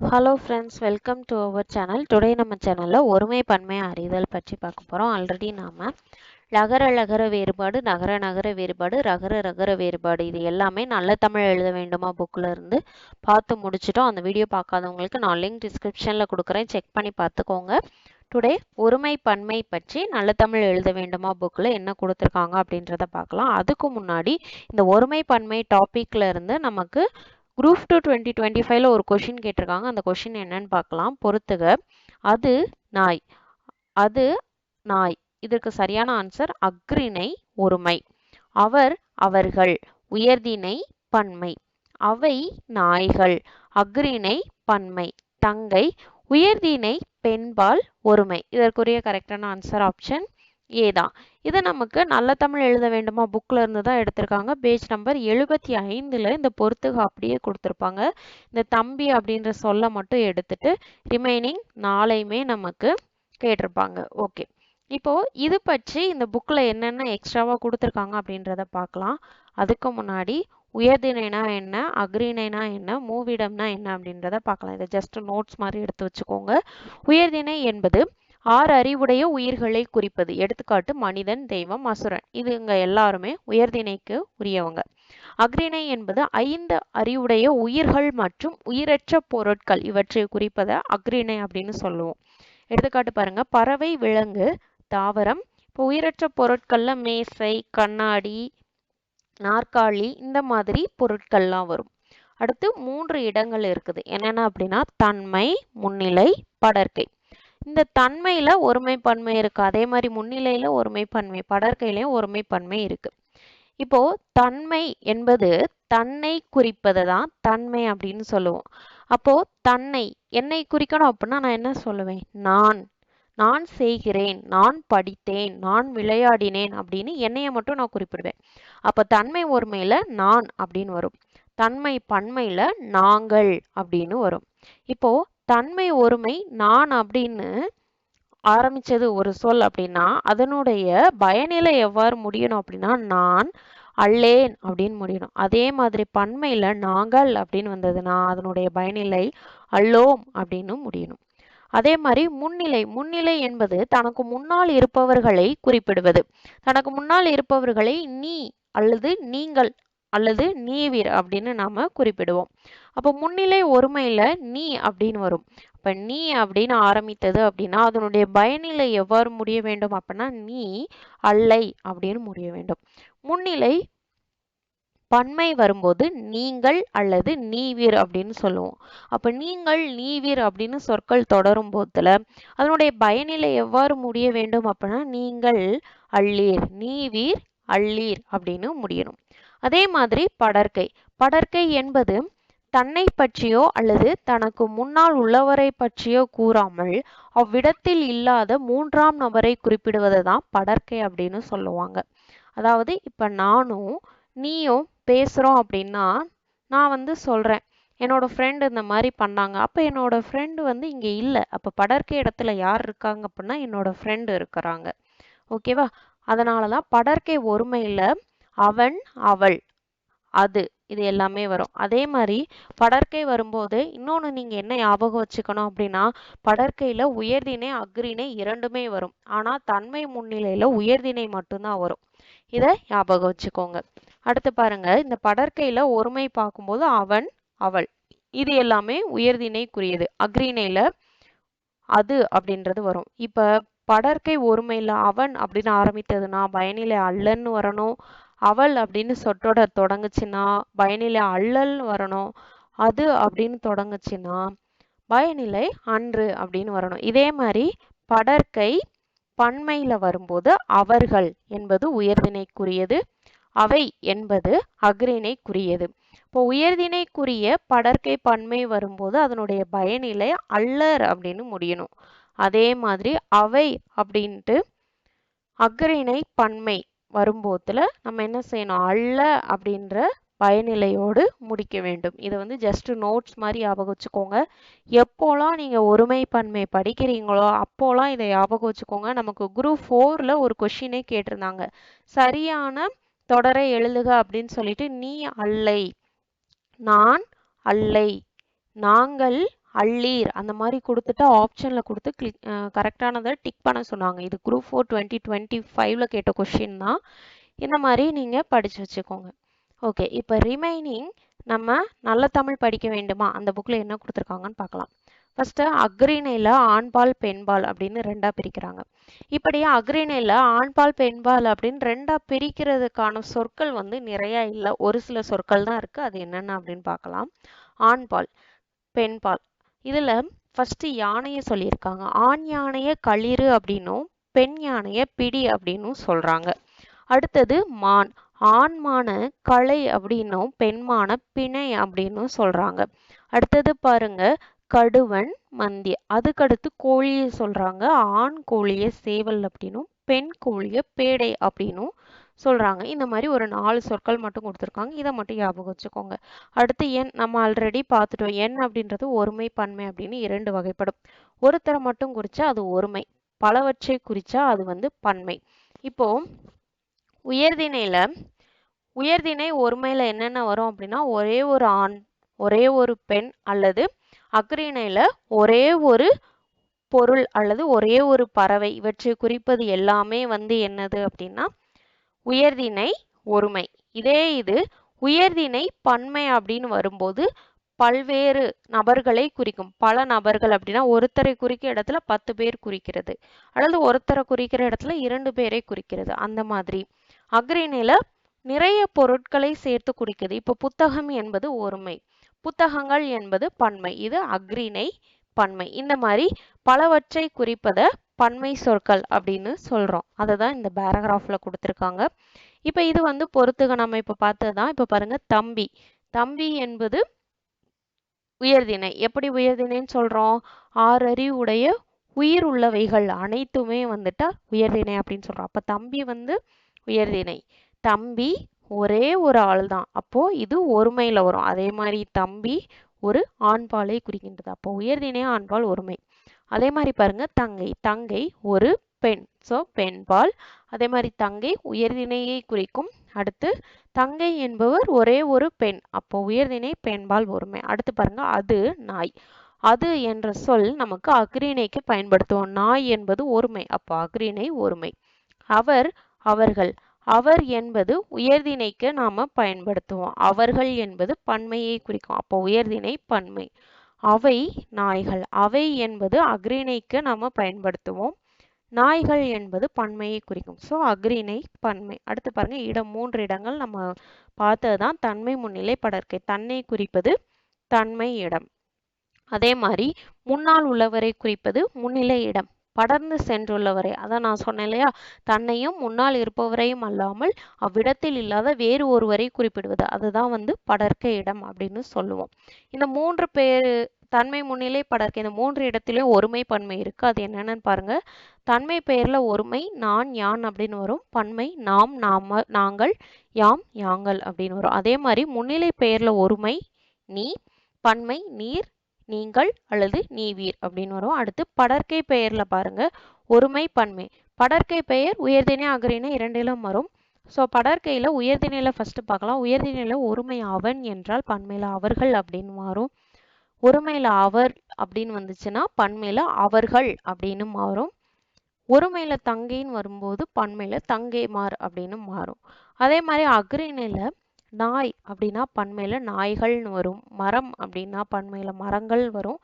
Hello friends welcome to our channel today நம்ம சேனலில் ஒருமை பன்மை அறிதல் பற்றி பார்க்க போகிறோம் ஆல்ரெடி நாம் லகர லகர வேறுபாடு நகர நகர வேறுபாடு ரகர ரகர வேறுபாடு இது எல்லாமே நல்ல தமிழ் எழுத வேண்டுமா புக்கில் இருந்து பார்த்து முடிச்சிட்டோம். அந்த வீடியோ பார்க்காதவங்களுக்கு நான் லிங்க் டிஸ்கிரிப்ஷனில் கொடுக்குறேன். செக் பண்ணி பார்த்துக்கோங்க. டுடே ஒருமை பன்மை பற்றி நல்ல தமிழ் எழுத வேண்டுமா புக்கில் என்ன கொடுத்துருக்காங்க அப்படின்றத பார்க்கலாம். அதுக்கு முன்னாடி இந்த ஒருமை பன்மை டாப்பிக்கில் இருந்து நமக்கு குரூப் டூ டுவெண்ட்டி டுவெண்ட்டி ஃபைவ்ல ஒரு கொஷின் கேட்டிருக்காங்க. அந்த கொஷின் என்னன்னு பார்க்கலாம். பொறுத்துக. அது நாய். அது நாய். இதற்கு சரியான ஆன்சர் அக்ரிணை ஒருமை. அவர் அவர்கள். உயர்தினை பன்மை. அவை நாய்கள். அக்ரிணை பன்மை. தங்கை. உயர்தினை பெண்பால் ஒருமை. இதற்குரிய கரெக்டான ஆன்சர் ஆப்ஷன் ஏ தான். இது நமக்கு நல்ல தமிழ் எழுத வேண்டுமா? புக்கில் இருந்து தான் எடுத்திருக்காங்க. பேஜ் நம்பர் எழுபத்தி ஐந்தில் இந்த பொறுத்துக அப்படியே கொடுத்துருப்பாங்க. இந்த தம்பி அப்படின்ற சொல்ல மட்டும் எடுத்துட்டு ரிமைனிங் நாளையுமே நமக்கு கேட்டிருப்பாங்க. ஓகே இப்போ இது பற்றி இந்த புக்கில் என்னென்ன எக்ஸ்ட்ராவாக கொடுத்துருக்காங்க அப்படின்றத பார்க்கலாம். அதுக்கு முன்னாடி உயர்திணைனா என்ன அக்ரிணைனா என்ன மூவிடம்னா என்ன அப்படின்றத பார்க்கலாம். இதை ஜஸ்ட் நோட்ஸ் மாதிரி எடுத்து வச்சுக்கோங்க. உயர்திணை என்பது ஆறு அறிவுடைய உயிர்களை குறிப்பது. எடுத்துக்காட்டு மனிதன் தெய்வம் அசுரன். இது இங்க எல்லாருமே உயர்திணைக்கு உரியவங்க. அக்ரிணை என்பது ஐந்து அறிவுடைய உயிர்கள் மற்றும் உயிரற்ற பொருட்கள். இவற்றை குறிப்பதை அக்ரிணை அப்படின்னு சொல்லுவோம். எடுத்துக்காட்டு பாருங்க பறவை விலங்கு தாவரம் இப்போ உயிரற்ற பொருட்கள்ல மேசை கண்ணாடி நாற்காலி இந்த மாதிரி பொருட்கள்லாம் வரும். அடுத்து மூன்று இடங்கள் இருக்குது. என்னென்ன அப்படின்னா தன்மை முன்னிலை படர்க்கை இந்த தன்மையில் ஒருமைப்பன்மை இருக்குது இருக்கு. அதே மாதிரி முன்னிலையில ஒருமைப்பன்மை படற்கையிலையும் ஒருமை பன்மை இருக்கு. இப்போ தன்மை என்பது தன்னை குறிப்பதை தான் தன்மை அப்படின்னு சொல்லுவோம். அப்போ தன்னை என்னை குறிக்கணும் அப்படின்னா நான் என்ன சொல்லுவேன்? நான். நான் செய்கிறேன். நான் படித்தேன். நான் விளையாடினேன் அப்படின்னு என்னைய மட்டும் நான் குறிப்பிடுவேன். அப்ப தன்மை ஒருமையில நான் அப்படின்னு வரும். தன்மை பன்மையில நாங்கள் அப்படின்னு வரும். இப்போ தன்மை ஒருமை நான் அப்படின்னு ஆரம்பிச்சது ஒரு சொல் அப்படின்னா அதனுடைய பயனிலை எவ்வாறு முடியணும் அப்படின்னா நான் அல்லேன் அப்படின்னு முடியணும். அதே மாதிரி பன்மையில நாங்கள் அப்படின்னு வந்ததுன்னா அதனுடைய பயனிலை அல்லோம் அப்படின்னு முடியணும். அதே மாதிரி முன்னிலை முன்னிலை என்பது தனக்கு முன்னால் இருப்பவர்களை குறிப்பிடுவது. தனக்கு முன்னால் இருப்பவர்களை நீ அல்லது நீங்கள் அல்லது நீவிர் அப்படின்னு நாம குறிப்பிடுவோம். அப்போ முன்னிலை ஒருமையில நீ அப்படின்னு வரும். அப்ப நீ அப்படின்னு ஆரம்பித்தது அப்படின்னா அதனுடைய பயனிலை எவ்வாறு முடிய வேண்டும் அப்படின்னா நீ அல்லை அப்படின்னு முடிய வேண்டும். முன்னிலை பன்மை வரும்போது நீங்கள் அல்லது நீவீர் அப்படின்னு சொல்லுவோம். அப்ப நீங்கள் நீவீர் அப்படின்னு சொற்கள் தொடரும் போதுல அதனுடைய பயனிலை எவ்வாறு முடிய வேண்டும் அப்படின்னா நீங்கள் அள்ளீர் நீவீர் அள்ளீர் அப்படின்னு முடியணும். அதே மாதிரி படற்கை. படற்கை என்பது தன்னை பற்றியோ அல்லது தனக்கு முன்னால் உள்ளவரை பற்றியோ கூறாமல் அவ்விடத்தில் இல்லாத மூன்றாம் நபரை குறிப்பிடுவதை தான் படற்கை அப்படின்னு சொல்லுவாங்க. அதாவது இப்போ நானும் நீயும் பேசுகிறோம் அப்படின்னா நான் வந்து சொல்கிறேன் என்னோட ஃப்ரெண்டு இந்த மாதிரி பண்ணாங்க. அப்போ என்னோட ஃப்ரெண்டு வந்து இங்கே இல்லை. அப்போ படற்கை இடத்துல யார் இருக்காங்க அப்படின்னா என்னோட ஃப்ரெண்டு இருக்கிறாங்க. ஓகேவா? அதனால தான் படற்கை ஒருமையில் அவன் அவள். அது இது எல்லாமே வரும். அதே மாதிரி படற்கை வரும்போது இன்னொன்று நீங்கள் என்ன ஞாபகம் வச்சுக்கணும் அப்படின்னா படற்கையில் உயர்தினை அக்ரிணை இரண்டுமே வரும். ஆனால் தன்மை முன்னிலையில் உயர்தினை மட்டும்தான் வரும். இதை ஞாபகம் வச்சுக்கோங்க. அடுத்து பாருங்க இந்த படற்கையில் ஒருமை பார்க்கும்போது அவன் அவள். இது எல்லாமே உயர்தினைக்குரியது அக்ரிணையில் அது அப்படின்றது வரும். இப்போ படற்கை ஒருமையில் அவன் அப்படின்னு ஆரம்பித்ததுன்னா பயனிலை அல்லன்னு வரணும். அவள் அப்படின்னு சொற்றோட தொடங்குச்சுன்னா பயனிலை அல்லல் வரணும். அது அப்படின்னு தொடங்குச்சுன்னா பயனிலை அன்று அப்படின்னு வரணும். இதே மாதிரி படற்கை பன்மையில வரும்போது அவர்கள் என்பது உயர்திணைக்குரியது அவை என்பது அக்ரிணைக்குரியது இப்போ உயர்திணைக்குரிய படற்கை பன்மை வரும்போது அதனுடைய பயனிலை அல்லர் அப்படின்னு முடியணும். அதே மாதிரி அவை அப்படின்ட்டு அக்ரிணை பன்மை வரும்போதில் நம்ம என்ன செய்யணும்? அல்ல அப்படின்ற பயனிலையோடு முடிக்க வேண்டும். இதை வந்து ஜஸ்ட் நோட்ஸ் மாதிரி ஞாபகம் வச்சுக்கோங்க. எப்போலாம் நீங்கள் ஒருமை பன்மை படிக்கிறீங்களோ அப்போலாம் இதை ஞாபகம் வச்சுக்கோங்க. நமக்கு குரூப் ஃபோரில் ஒரு கொஷினே கேட்டிருந்தாங்க. சரியான தொடரை எழுதுக அப்படின்னு சொல்லிட்டு நீ அல்லை நான் அல்லை நாங்கள் அள்ளீர் அந்த மாதிரி கொடுத்துட்டு ஆப்ஷனில் கொடுத்து கிளிக் கரெக்டானதை டிக் பண்ண சொன்னாங்க. இது குரூப் ஃபோர் டுவெண்ட்டி டுவெண்ட்டி ஃபைவ்ல கேட்ட கொஷின் தான். இந்த மாதிரி நீங்கள் படித்து வச்சுக்கோங்க. ஓகே இப்போ ரிமைனிங் நம்ம நல்ல தமிழ் படிக்க வேண்டுமா? அந்த புக்கில் என்ன கொடுத்துருக்காங்கன்னு பார்க்கலாம். ஃபஸ்ட்டு அக்ரிணையில் ஆண்பால் பெண்பால் அப்படின்னு ரெண்டாக பிரிக்கிறாங்க. இப்படி அக்ரிணையில் ஆண்பால் பெண்பால் அப்படின்னு ரெண்டாக பிரிக்கிறதுக்கான சொற்கள் வந்து நிறையா இல்லை. ஒரு சில சொற்கள் தான் இருக்குது அது என்னென்ன அப்படின்னு பார்க்கலாம். ஆண்பால் பெண்பால். இதில் ஃபஸ்ட்டு யானையை சொல்லியிருக்காங்க. ஆண் யானையை களிறு அப்படின்னும் பெண் யானையை பிடி அப்படின்னும் சொல்கிறாங்க அடுத்தது மான். ஆண்மான களை அப்படின்னும் பெண்மான பிணை அப்படின்னும் சொல்றாங்க. அடுத்தது பாருங்க கடுவன் மந்தி. அதுக்கடுத்து கோழியை சொல்றாங்க. ஆண் கோழிய சேவல் அப்படின்னும் பெண் கோழிய பேடை அப்படின்னும் சொல்றாங்க. இந்த மாதிரி ஒரு நாலு சொற்கள் மட்டும் கொடுத்துருக்காங்க. இதை மட்டும் ஞாபகம் வச்சுக்கோங்க. அடுத்து எண் நம்ம ஆல்ரெடி பார்த்துட்டோம். எண் அப்படின்றது ஒருமை பன்மை அப்படின்னு இரண்டு வகைப்படும். ஒருத்தரை மட்டும் குறிச்சா அது ஒருமை. பலவற்றை குறிச்சா அது வந்து பன்மை. இப்போ உயர்திணையில உயர்திணை ஒருமையில என்னென்ன வரும் அப்படின்னா ஒரே ஒரு ஆண் ஒரே ஒரு பெண் அல்லது அக்ரிணையில ஒரே ஒரு பொருள் அல்லது ஒரே ஒரு பறவை. இவற்றை குறிப்பது எல்லாமே வந்து என்னது அப்படின்னா உயர்திணை ஒருமை. இதே இது உயர்திணை பன்மை அப்படின்னு வரும்போது பல்வேறு நபர்களை குறிக்கும். பல நபர்கள் அப்படின்னா ஒருத்தரை குறிக்கிற இடத்துல பத்து பேர் குறிக்கிறது. அல்லது ஒருத்தரை குறிக்கிற இடத்துல இரண்டு பேரை குறிக்கிறது. அந்த மாதிரி. அக்ரிணையில நிறைய பொருட்களை சேர்த்து குறிக்குது. இப்போ புத்தகம் என்பது ஒருமை. புத்தகங்கள் என்பது பன்மை. இது அக்ரிணை பன்மை. இந்த மாதிரி பலவற்றை குறிப்பதை பன்மை சொற்கள் அப்படின்னு சொல்றோம். அதை தான் இந்த பேராகிராஃபில் கொடுத்துருக்காங்க. இப்போ இது வந்து பொறுத்துக நம்ம இப்போ பார்த்தது தான் இப்போ பாருங்க தம்பி. தம்பி என்பது உயர்திணை. எப்படி உயர்திணைன்னு சொல்றோம்? ஆறறிவுடைய உயிர் உள்ளவைகள் அனைத்துமே வந்துட்டா உயர்திணை அப்படின்னு சொல்றோம். அப்போ தம்பி வந்து உயர்திணை. தம்பி ஒரே ஒரு ஆள் தான் அப்போ இது ஒருமையில வரும். அதே மாதிரி தம்பி ஒரு ஆண்பாலை குறிக்கின்றது. அப்போ உயர்திணை ஆண்பால் ஒருமை. அதே மாதிரி பாருங்க தங்கை. தங்கை ஒரு பெண். ஸோ பெண்பால் அதே மாதிரி தங்கை உயர்திணையை குறிக்கும். அடுத்து தங்கை என்பவர் ஒரே ஒரு பெண். அப்போ உயர்திணை பெண்பால் ஒருமை அடுத்து பாருங்க அது நாய். அது என்ற சொல் நமக்கு அக்ரிணைக்கு பயன்படுத்துவோம். நாய் என்பது ஒருமை. அப்போ அக்ரிணை ஒருமை. அவர் அவர்கள். அவர் என்பது உயர்திணைக்கு நாம பயன்படுத்துவோம். அவர்கள் என்பது பன்மையை குறிக்கும். அப்போ உயர்திணை பன்மை. அவை நாய்கள். அவை என்பது அக்ரிணைக்கு நாம பயன்படுத்துவோம். நாய்கள் என்பது பன்மையை குறிக்கும். ஸோ அக்ரிணை பன்மை. அடுத்து பாருங்க இடம் மூன்று இடங்கள் நம்ம பார்த்ததுதான். தன்மை முன்னிலை படற்கை. தன்னை குறிப்பது தன்மை இடம். அதே மாதிரி முன்னால் உள்ளவரை குறிப்பது முன்னிலை இடம். படர்ந்து சென்றுள்ளவரை. அதான் நான் சொன்னேன் இல்லையா? தன்னையும் முன்னால் இருப்பவரையும் அல்லாமல் அவ்விடத்தில் இல்லாத வேறு ஒருவரை குறிப்பிடுவது. அதுதான் வந்து படர்க்க இடம் அப்படின்னு சொல்லுவோம். இந்த மூன்று பேர் தன்மை முன்னிலை படர்க்க இந்த மூன்று இடத்துலையும் ஒருமை பன்மை இருக்கு. அது என்னன்னு பாருங்க. தன்மை பெயர்ல ஒருமை நான் யான் அப்படின்னு வரும். பன்மை நாம் நாம நாங்கள் யாம் யாங்கள் அப்படின்னு வரும். அதே மாதிரி முன்னிலை பெயர்ல ஒருமை நீ பன்மை நீர் நீங்கள் அல்லது நீவீர் அப்படின்னு வரும். அடுத்து படர்க்கை பெயர்ல பாருங்க. ஒருமை பன்மை. படர்க்கை பெயர் உயர்தினை அகரினை இரண்டிலும் வரும். ஸோ படர்க்கையில உயர்திணையில ஃபர்ஸ்ட் பார்க்கலாம். உயர்திணையில ஒருமை அவன் என்றால் பன்மையில் அவர்கள் அப்படின்னு மாறும். ஒருமையில அவர் அப்படின்னு வந்துச்சுன்னா பன்மையில் அவர்கள் அப்படின்னு மாறும். ஒருமையில தங்கைன்னு வரும்போது பன்மையில தங்கைமார் அப்படின்னு மாறும். அதே மாதிரி அக்ரிணையில் நாய் அப்படின்னா பன்மையில நாய்கள்னு வரும். மரம் அப்படின்னா பன்மையில மரங்கள் வரும்.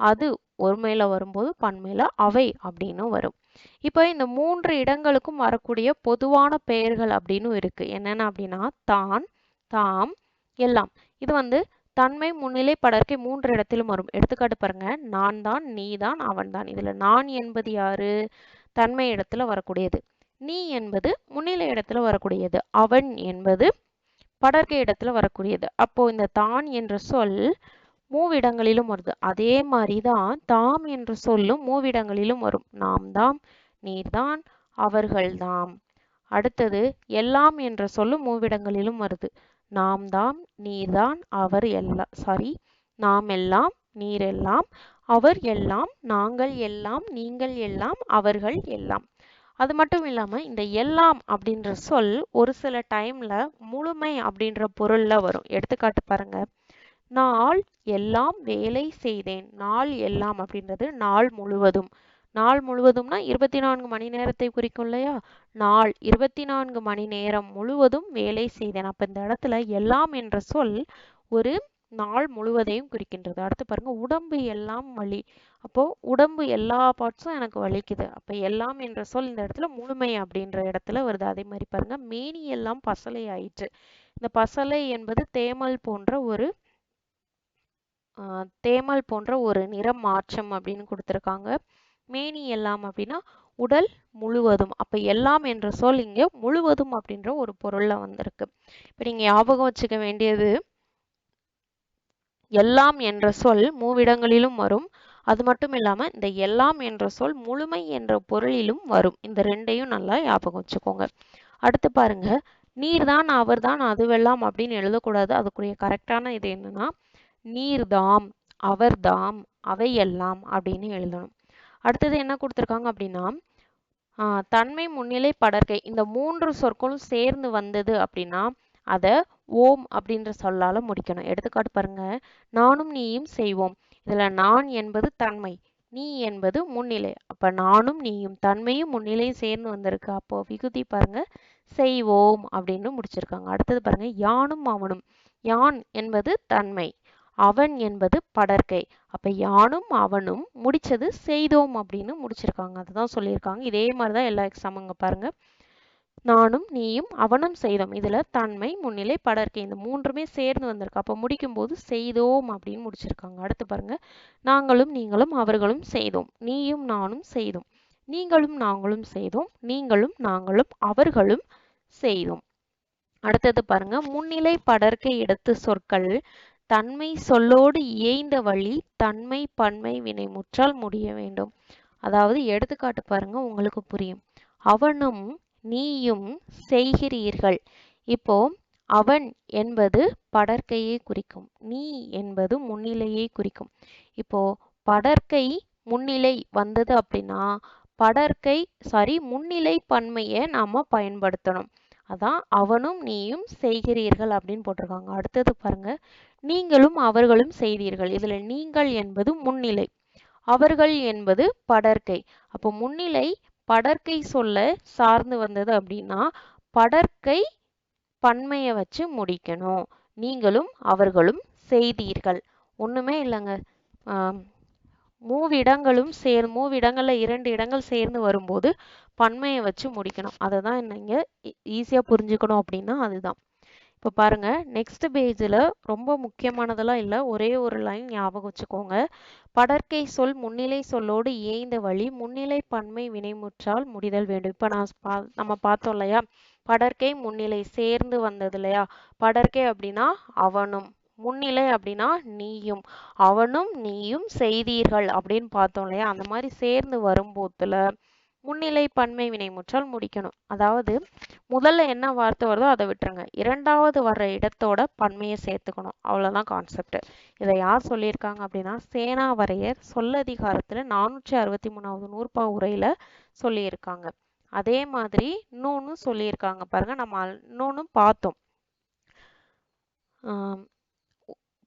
அது ஒருமையில வரும்போது பன்மையில அவை அப்படின்னு வரும். இப்போ இந்த மூன்று இடங்களுக்கும் வரக்கூடிய பொதுவான பெயர்கள் அப்படின்னு இருக்கு. என்னென்ன அப்படின்னா தான் தாம் எல்லாம். இது வந்து தன்மை முன்னிலை படர்க்கை மூன்று இடத்திலும் வரும். எடுத்துக்காட்டு பாருங்க. நான் தான் நீ தான் அவன் தான். இதுல நான் என்பது யாரு? தன்மை இடத்துல வரக்கூடியது. நீ என்பது முன்னிலை இடத்துல வரக்கூடியது. அவன் என்பது படர்க்கை இடத்துல வரக்கூடியது. அப்போ இந்த தான் என்ற சொல் மூவிடங்களிலும் வருது. அதே மாதிரி தான் தாம் என்ற சொல்லும் மூவிடங்களிலும் வரும். நாம் தாம் நீர்தான் அவர்கள்தாம் அடுத்தது எல்லாம் என்ற சொல்லும் மூவிடங்களிலும் வருது. நாம் தாம் நீர்தான் அவர் எல்லாம் சாரி நாம் எல்லாம் நீர் எல்லாம் அவர் எல்லாம் நாங்கள் எல்லாம் நீங்கள் எல்லாம் அவர்கள் எல்லாம். அது மட்டும் இல்லாமல் இந்த எல்லாம் அப்படின்ற சொல் ஒரு சில டைம்ல முழுமை அப்படின்ற பொருள்ல வரும். எடுத்துக்காட்டு பாருங்க. நாள் எல்லாம் வேலை செய்தேன். நாள் எல்லாம் அப்படின்றது நாள் முழுவதும். நாள் முழுவதும்னா இருபத்தி நான்கு மணி நேரத்தை குறிக்கும் இல்லையா? நாள் இருபத்தி நான்கு மணி நேரம் முழுவதும் வேலை செய்தேன். அப்ப இந்த இடத்துல எல்லாம் என்ற சொல் ஒரு நாள் முழுவதையும் குறிக்கின்றது. அடுத்து பாருங்க உடம்பு எல்லாம் வலி. அப்போ உடம்பு எல்லா பார்ட்ஸும் எனக்கு வலிக்குது. அப்ப எல்லாம் என்ற சொல் இந்த இடத்துல முழுமை அப்படின்ற இடத்துல வருது. அதே மாதிரி பாருங்க மேனி எல்லாம் பசலை ஆயிற்று. இந்த பசலை என்பது தேமல் போன்ற ஒரு தேமல் போன்ற ஒரு நிற மாற்றம் அப்படின்னு கொடுத்துருக்காங்க. மேனி எல்லாம் அப்படின்னா உடல் முழுவதும். அப்ப எல்லாம் என்ற சொல் இங்க முழுவதும் அப்படின்ற ஒரு பொருள்ல வந்திருக்கு. இப்ப நீங்க ஞாபகம் வச்சுக்க வேண்டியது எல்லாம் என்ற சொல் மூவிடங்களிலும் வரும். அது மட்டும் இல்லாமல் இந்த எல்லாம் என்ற சொல் முழுமை என்ற பொருளிலும் வரும். இந்த ரெண்டையும் நல்லா ஞாபகம் வச்சுக்கோங்க. அடுத்து பாருங்க. நீர்தான் அவர்தான் அதுவெல்லாம் அப்படின்னு எழுதக்கூடாது. அதுக்குரிய கரெக்டான இது என்னன்னா நீர்தாம் அவர்தாம் அவையெல்லாம் அப்படின்னு எழுதணும். அடுத்தது என்ன கொடுத்துருக்காங்க அப்படின்னா தன்மை முன்னிலை படர்க்கை இந்த மூன்று சொற்களும் சேர்ந்து வந்தது அப்படின்னா அதை ஓம் அப்படின்ற சொல்லால முடிக்கணும். எடுத்துக்காட்டு பாருங்க. நானும் நீயும் செய்வோம். இதுல நான் என்பது தன்மை நீ என்பது முன்னிலை. அப்ப நானும் நீயும் தன்மையும் முன்னிலையும் சேர்ந்து வந்திருக்கு. அப்போ விகுதி பாருங்க. செய்வோம் அப்படின்னு முடிச்சிருக்காங்க. அடுத்தது பாருங்க. யானும் அவனும். யான் என்பது தன்மை அவன் என்பது படர்க்கை அப்ப யானும் அவனும் முடிச்சது செய்தோம் அப்படின்னு முடிச்சிருக்காங்க. அதுதான் சொல்லியிருக்காங்க. இதே மாதிரிதான் எல்லா எக்ஸாமுங்க பாருங்க. நானும் நீயும் அவனும் செய்தோம். இதுல தன்மை முன்னிலை படர்க்கை இந்த மூன்றுமே சேர்ந்து வந்திருக்கு. அப்போ முடிக்கும் போது செய்தோம் அப்படின்னு முடிச்சிருக்காங்க. அடுத்து பாருங்க. நாங்களும் நீங்களும் அவர்களும் செய்தோம். நீயும் நானும் செய்தோம். நீங்களும் நாங்களும் செய்தோம். நீங்களும் நாங்களும் அவர்களும் செய்தோம். அடுத்தது பாருங்க. முன்னிலை படர்க்கை எடுத்து சொற்கள். தன்மை சொல்லோடு இயைந்த வழி தன்மை பன்மை வினை முற்றால் முடிய வேண்டும். அதாவது எடுத்துக்காட்டு பாருங்க. உங்களுக்கு புரியும். அவனும் நீயும் செய்கிறீர்கள். இப்போ அவன் என்பது படற்கையை குறிக்கும். நீ என்பது முன்னிலையை குறிக்கும். இப்போ படற்கை முன்னிலை வந்தது அப்படின்னா படற்கை சாரி முன்னிலை பன்மையை நாம பயன்படுத்தணும். அதான் அவனும் நீயும் செய்கிறீர்கள் அப்படின்னு போட்டிருக்காங்க. அடுத்தது பாருங்க. நீங்களும் அவர்களும் செய்தீர்கள். இதுல நீங்கள் என்பது முன்னிலை. அவர்கள் என்பது படற்கை. அப்போ முன்னிலை படற்கை சொல்ல சார்ந்து வந்தது அப்படின்னா படற்கை பன்மையை வச்சு முடிக்கணும். நீங்களும் அவர்களும் செய்தீர்கள். ஒன்றுமே இல்லைங்க. மூவிடங்களும் சேர் மூவிடங்களில் இரண்டு இடங்கள் சேர்ந்து வரும்போது பன்மையை வச்சு முடிக்கணும். அதை தான் நீங்க ஈஸியாக e-, புரிஞ்சுக்கணும் அப்படின்னா அதுதான். இப்போ பாருங்க நெக்ஸ்ட் பேஜில் ரொம்ப முக்கியமானதெல்லாம் இல்லை. ஒரே ஒரு லைன் ஞாபகம் வச்சுக்கோங்க. படற்கை சொல் முன்னிலை சொல்லோடு ஏய்ந்த வழி முன்னிலை பன்மை வினைமுற்றால் முடிதல் வேண்டும். இப்போ நான் பா நம்ம பார்த்தோம் இல்லையா? படற்கை முன்னிலை சேர்ந்து வந்தது இல்லையா? படற்கை அப்படின்னா அவனும் முன்னிலை அப்படின்னா நீயும் அவனும் நீயும் செய்தீர்கள் அப்படின்னு பார்த்தோம் இல்லையா? அந்த மாதிரி சேர்ந்து வரும்போதுல முன்னிலை பன்மை வினைமுற்றால் முடிக்கணும். அதாவது முதல்ல என்ன வார்த்தை வருதோ அதை விட்டுருங்க. இரண்டாவது வர்ற இடத்தோட பன்மையை சேர்த்துக்கணும். அவ்வளவுதான் கான்செப்ட் இதை யார் சொல்லியிருக்காங்க அப்படின்னா சேனாவரையர் சொல்லதிகாரத்துல நானூற்றி அறுபத்தி மூணாவது நூற்பா உரையில சொல்லியிருக்காங்க. அதே மாதிரி இன்னொன்னு சொல்லியிருக்காங்க பாருங்க நம்ம இன்னொன்னும் பார்த்தோம்.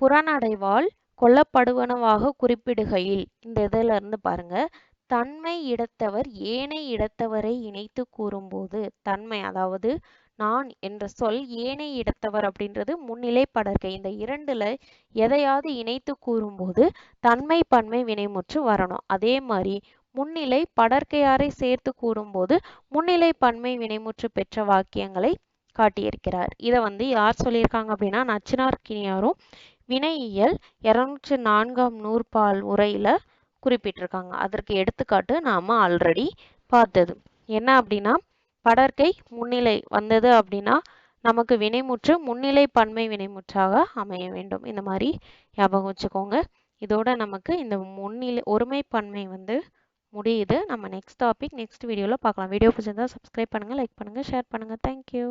புறநடைவால் கொல்லப்படுவனவாக குறிப்பிடுகையில் இந்த இதுல இருந்து பாருங்க தன்மை இடத்தவர் ஏனை இடத்தவரை இணைத்து கூறும்போது தன்மை அதாவது நான் என்ற சொல் ஏனை இடத்தவர் அப்படின்றது முன்னிலை படர்க்கை இந்த இரண்டுல எதையாவது இணைத்து கூறும்போது தன்மை பன்மை வினைமுற்று வரணும். அதே மாதிரி முன்னிலை படற்கையாரை சேர்த்து கூறும்போது முன்னிலை பன்மை வினைமுற்று பெற்ற வாக்கியங்களை காட்டியிருக்கிறார். இதை வந்து யார் சொல்லியிருக்காங்க அப்படின்னா நச்சினார்கினியாரும் வினையியல் இருநூற்றி நான்காம் நூற்பால் உரையில குறிப்பிட்டிருக்காங்க. அதற்கு எடுத்துக்காட்டு நாம் ஆல்ரெடி பார்த்தது. என்ன அப்படின்னா படற்கை முன்னிலை வந்தது அப்படின்னா நமக்கு வினைமுற்று முன்னிலை பன்மை வினைமுற்றாக அமைய வேண்டும். இந்த மாதிரி ஞாபகம் வச்சுக்கோங்க. இதோட நமக்கு இந்த முன்னிலை ஒருமை பன்மை வந்து முடியுது. நம்ம நெக்ஸ்ட் டாபிக் நெக்ஸ்ட் வீடியோவில் பார்க்கலாம். வீடியோ பிடிச்சிருந்தா சப்ஸ்கிரைப் பண்ணுங்கள் லைக் பண்ணுங்கள் ஷேர் பண்ணுங்கள் தேங்க்யூ